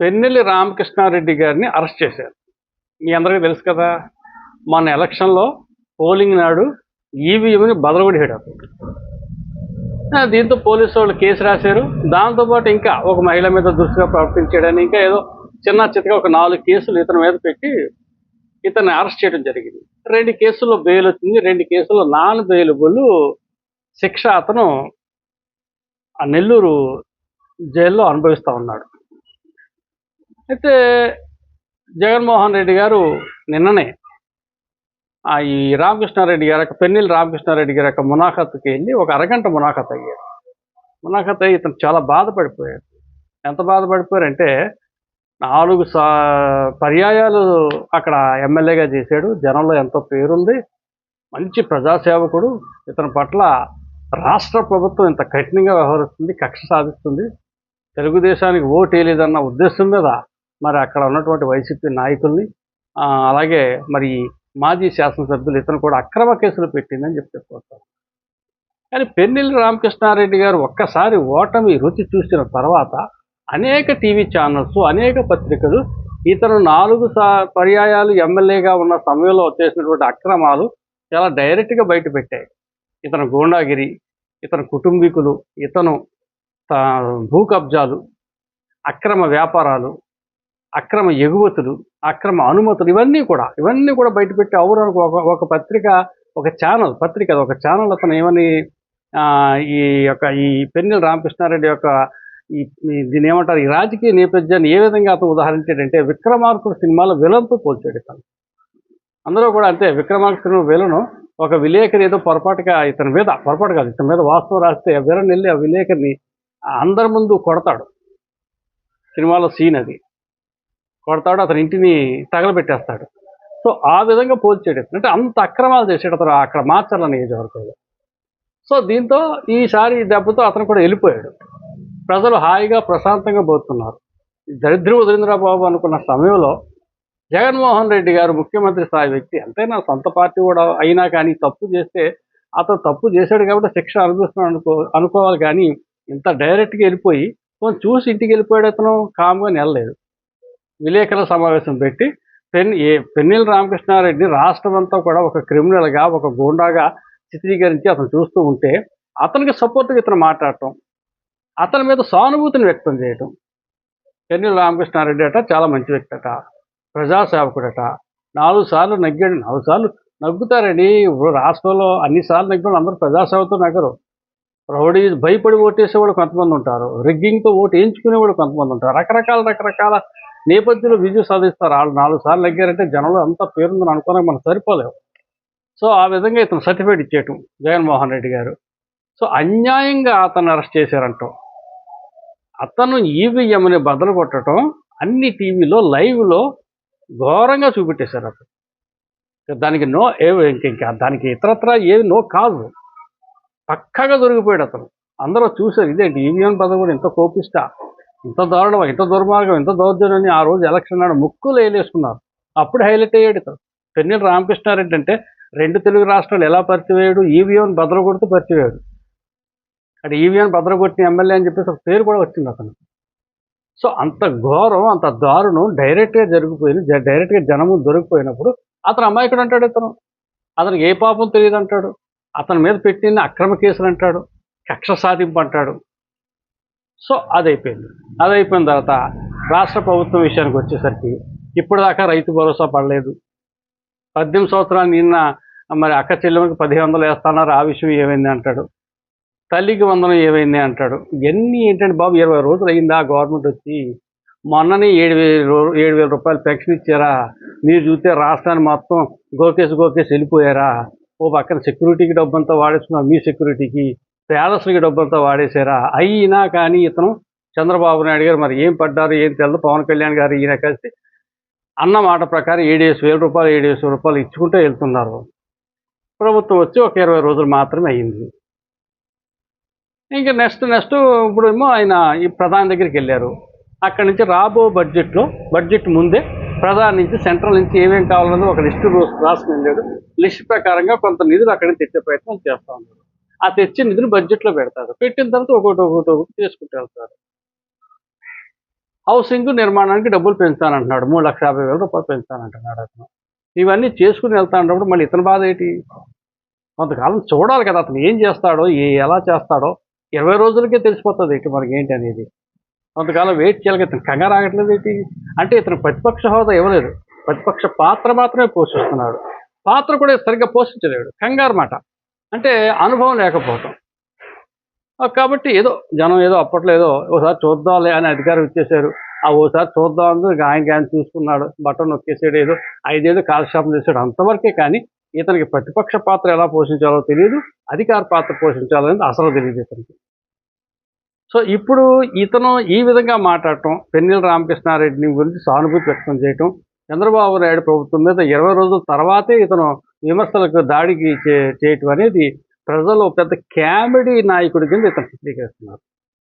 పెన్నెల్లి రామకృష్ణారెడ్డి గారిని అరెస్ట్ చేశారు. మీ అందరికీ తెలుసు కదా మన ఎలక్షన్లో పోలింగ్ నాడు ఈవీఎంని బదలగొడిహాడు అతను. దీంతో పోలీసు వాళ్ళు కేసు రాశారు. దాంతోపాటు ఇంకా ఒక మహిళ మీద దురుసుగా ప్రవర్తించాడని ఇంకా ఏదో చిన్న చిత్తగా ఒక నాలుగు కేసులు ఇతని మీద పెట్టి ఇతన్ని అరెస్ట్ చేయడం జరిగింది. రెండు కేసుల్లో బెయిల్ వచ్చింది రెండు కేసుల్లో నాన్ బెయిలబుల్ శిక్ష అతను ఆ నెల్లూరు జైల్లో అనుభవిస్తూ ఉన్నాడు. అయితే జగన్మోహన్ రెడ్డి గారు నిన్ననే ఈ రామకృష్ణారెడ్డి గారి యొక్క పెన్నెల్లి రామకృష్ణారెడ్డి గారి యొక్క మునాఖత్కి వెళ్ళి ఒక అరగంట మునాఖత్ అయ్యారు మునాఖత్ అయ్యి ఇతను చాలా బాధపడిపోయాడు. ఎంత బాధపడిపోయారంటే నాలుగు సా పర్యాయాలు అక్కడ ఎమ్మెల్యేగా చేశాడు. జనంలో ఎంతో పేరుంది. మంచి ప్రజాసేవకుడు. ఇతని పట్ల రాష్ట్ర ప్రభుత్వం ఇంత కఠినంగా వ్యవహరిస్తుంది కక్ష సాధిస్తుంది. తెలుగుదేశానికి ఓటు వేయలేదన్న ఉద్దేశం మీద మరి అక్కడ ఉన్నటువంటి వైసీపీ నాయకుల్ని అలాగే మరి మాజీ శాసనసభ్యులు ఇతను కూడా అక్రమ కేసులు పెట్టిందని చెప్పి చెప్పుకుంటారు కానీ పెన్నెల్లి రామకృష్ణారెడ్డి గారు ఒక్కసారి ఓటమి రుచి చూసిన తర్వాత అనేక టీవీ ఛానల్స్ అనేక పత్రికలు ఇతను నాలుగు పర్యాయాలు ఎమ్మెల్యేగా ఉన్న సమయంలో చేసినటువంటి అక్రమాలు చాలా డైరెక్ట్గా బయటపెట్టాయి ఇతను గూండాగిరి ఇతని కుటుంబీకులు ఇతను భూ కబ్జాలు అక్రమ వ్యాపారాలు అక్రమ ఎగుమతులు అక్రమ అనుమతులు ఇవన్నీ కూడా ఇవన్నీ కూడా బయటపెట్టి అవును ఒక ఒక పత్రిక ఒక ఛానల్ పత్రిక అది ఒక ఛానల్ అతను ఏమని ఈ యొక్క ఈ పెన్నెల రామకృష్ణారెడ్డి యొక్క ఈ దీని ఏమంటారు ఈ రాజకీయ నేపథ్యాన్ని ఏ విధంగా అతను ఉదాహరించాడంటే విక్రమార్కుడు సినిమాలో విలన్తో పోల్చాడు ఇతను. అందరూ కూడా అంతే విక్రమార్కుడు విలను ఒక విలేకరి ఏదో పొరపాటుగా ఇతని మీద పొరపాటు కాదు ఇతని మీద వాస్తవం రాస్తే ఆ విలన్ వెళ్ళి ఆ విలేకరిని అందరి ముందు కొడతాడు. సినిమాలో సీన్ అది. కొడతాడు అతని ఇంటిని తగలబెట్టేస్తాడు. సో ఆ విధంగా పోల్చాడు చేయడం. అంటే అంత అక్రమాలు చేసేట అతను అక్కడ మార్చాల నియోజకవర్గంలో. సో దీంతో ఈసారి దెబ్బతో అతను కూడా వెళ్ళిపోయాడు. ప్రజలు హాయిగా ప్రశాంతంగా పోతున్నారు. దరిద్రం దరిద్ర వదిలింద్రబాబు అనుకున్న సమయంలో జగన్మోహన్ రెడ్డి గారు ముఖ్యమంత్రి స్థాయి వ్యక్తి. అంతేనా సొంత పార్టీ కూడా అయినా కానీ తప్పు చేస్తే అతను తప్పు చేశాడు కాబట్టి శిక్ష అనుభవిస్తున్నాడు అనుకో అనుకోవాలి కానీ ఇంత డైరెక్ట్గా వెళ్ళిపోయి కొంచెం చూసి ఇంటికి వెళ్ళిపోయాడు అతను కామ్గా నిలలేదు. విలేకరుల సమావేశం పెట్టి పెన్ ఏ పెన్నెల రామకృష్ణారెడ్డి రాష్ట్రం అంతా కూడా ఒక క్రిమినల్గా ఒక గూండాగా చిత్రీకరించి అతను చూస్తూ ఉంటే అతనికి సపోర్ట్గా ఇతను మాట్లాడటం అతని మీద సానుభూతిని వ్యక్తం చేయటం. పెన్నెల రామకృష్ణారెడ్డి అట చాలా మంచి వ్యక్తి అట ప్రజాసేవకుడట. నాలుగు సార్లు నగ్గాడు నాలుగు సార్లు నగ్గుతారండి. ఇప్పుడు రాష్ట్రంలో అన్ని సార్లు అందరూ ప్రజాసేవతో నగరు. రౌడీ భయపడి ఓటేసేవాడు కొంతమంది ఉంటారు. రిగ్గింగ్తో ఓటు వేయించుకునేవాడు కొంతమంది ఉంటారు. రకరకాల రకరకాల నేపథ్యంలో విజయం సాధిస్తారు. వాళ్ళు నాలుగు సార్లు ఎగ్గారంటే జనంలో అంత పేరుందని అనుకోవడానికి మనం సరిపోలేవు సో ఆ విధంగా ఇతను సర్టిఫికేట్ ఇచ్చేయటం జగన్మోహన్ రెడ్డి గారు. సో అన్యాయంగా అతను అరెస్ట్ చేశారంటాం అతను ఈవీఎంని బదులు కొట్టడం అన్ని టీవీలో లైవ్లో ఘోరంగా చూపెట్టేశారు అతను. దానికి నో ఏ ఇంకా దానికి ఇతరత్ర ఏది నో కాదు. పక్కగా దొరికిపోయాడు అతను. అందరూ చూశారు ఇదేంటి ఈవీఎం పదవి కూడా ఇంత కోపిస్తా? ఇంత దారుణం ఇంత దుర్మార్గం ఇంత దౌర్జన్యం అని ఆ రోజు ఎలక్షన్ నాడు ముక్కులు వేలేసుకున్నారు అప్పుడు హైలైట్ అయ్యాడు ఇతను పెన్నెల రామకృష్ణారెడ్డి అంటే రెండు తెలుగు రాష్ట్రాలు ఎలా పరిచివేయడు ఈవీఎం భద్రగొడుతూ పరిచివేయడు అంటే అక్కడ ఈవీఎం భద్రగొట్టిన ఎమ్మెల్యే అని చెప్పేసి పేరు కూడా వచ్చింది అతను. సో అంత ఘోరం అంత దారుణం డైరెక్ట్గా జరిగిపోయింది. జ- డైరెక్ట్గా జనము దొరికిపోయినప్పుడు అతను అమాయకుడు అంటాడు ఇతను. అతనికి ఏ పాపం తెలియదు అంటాడు. అతని మీద పెట్టిన అక్రమ కేసులు అంటాడు. కక్ష సాధింపు అంటాడు. సో అది అయిపోయింది అది అయిపోయిన తర్వాత రాష్ట్ర ప్రభుత్వం విషయానికి వచ్చేసరికి ఇప్పటిదాకా రైతు భరోసా పడలేదు. పద్దెనిమిది సంవత్సరాలు నిన్న మరి అక్క చెల్లెమ్మకి పదిహేను వందలు వేస్తున్నారు ఆ విషయం ఏమైంది అంటాడు. తల్లికి వందనం ఏమైంది అంటాడు. ఇవన్నీ ఏంటంటే బాబు ఇరవై రోజులు అయిందా? గవర్నమెంట్ వచ్చి మొన్ననే ఏడు వేలు ఏడు వేల రూపాయలు పెన్షన్ ఇచ్చారా? మీరు చూస్తే రాష్ట్రాన్ని మొత్తం గోకేసి గోకేసి వెళ్ళిపోయారా? ఓ పక్కన సెక్యూరిటీకి డబ్బంతా వాడేస్తున్నారు మీ సెక్యూరిటీకి పేదస్లకి డబ్బులతో వాడేశారా? అయినా కానీ ఇతను చంద్రబాబు నాయుడు గారు మరి ఏం పడ్డారు ఏం తెలదు. పవన్ కళ్యాణ్ గారు ఈయన కలిసి అన్న మాట ప్రకారం ఏడేసి వేల రూపాయలు ఏడేసి రూపాయలు ఇచ్చుకుంటూ వెళ్తున్నారు. ప్రభుత్వం వచ్చి ఒక ఇరవై రోజులు మాత్రమే అయింది. ఇంకా నెక్స్ట్ నెక్స్ట్ ఇప్పుడు ఏమో ఆయన ఈ ప్రధాని దగ్గరికి వెళ్ళారు. అక్కడి నుంచి రాబో బడ్జెట్లో బడ్జెట్ ముందే ప్రధాని నుంచి సెంట్రల్ నుంచి ఏమేమి కావాలన్నది ఒక లిస్టు రాసుకుని వెళ్ళాడు. లిస్ట్ ప్రకారంగా కొంత నిధులు అక్కడి నుంచి తెచ్చే ప్రయత్నం చేస్తా ఉన్నారు. ఆ తెచ్చే నిధులు బడ్జెట్లో పెడతారు. పెట్టిన తర్వాత ఒకటి ఒకటి ఒకటి చేసుకుంటూ వెళ్తారు. హౌసింగ్ నిర్మాణానికి డబ్బులు పెంచుతానంటున్నాడు. మూడు లక్షల యాభై వేల రూపాయలు పెంచుతానంటున్నాడు అతను. ఇవన్నీ చేసుకుని వెళ్తా ఉన్నప్పుడు మళ్ళీ ఇతని బాధ ఏంటి? కొంతకాలం చూడాలి కదా అతను ఏం చేస్తాడో ఏ ఎలా చేస్తాడో. ఇరవై రోజులకే తెలిసిపోతుంది ఏంటి మనకి ఏంటి అనేది. కొంతకాలం వెయిట్ చేయాలి ఇతను కంగారు ఆగట్లేదు ఏంటి? అంటే ఇతను ప్రతిపక్ష హోదా ఇవ్వలేదు. ప్రతిపక్ష పాత్ర మాత్రమే పోషిస్తున్నాడు. పాత్ర కూడా సరిగ్గా పోషించలేడు. కంగారు మాట. అంటే అనుభవం లేకపోవటం. కాబట్టి ఏదో జనం ఏదో అప్పట్లో ఏదో ఒకసారి చూద్దాంలే అని అధికారం ఇచ్చేశారు. ఆ ఓసారి చూద్దాం అందు ఇక ఆయనకి ఆయన చూసుకున్నాడు బటన్ నొక్కేసాడు ఏదో ఐదేదో కాలక్షేపం చేశాడు అంతవరకే కానీ ఇతనికి ప్రతిపక్ష పాత్ర ఎలా పోషించాలో తెలియదు అధికార పాత్ర పోషించాలో అనేది అసలు తెలియదు ఇతనికి సో ఇప్పుడు ఇతను ఈ విధంగా మాట్లాడటం పెన్నెల రామకృష్ణారెడ్డిని గురించి సానుభూతి వ్యక్తం చేయటం చంద్రబాబు నాయుడు ప్రభుత్వం మీద ఇరవై రోజుల తర్వాతే ఇతను విమర్శలకు దాడికి చే- చేయటం అనేది ప్రజలు పెద్ద కామెడీ నాయకుడి కింద ఇతను చిత్రీకరిస్తున్నారు.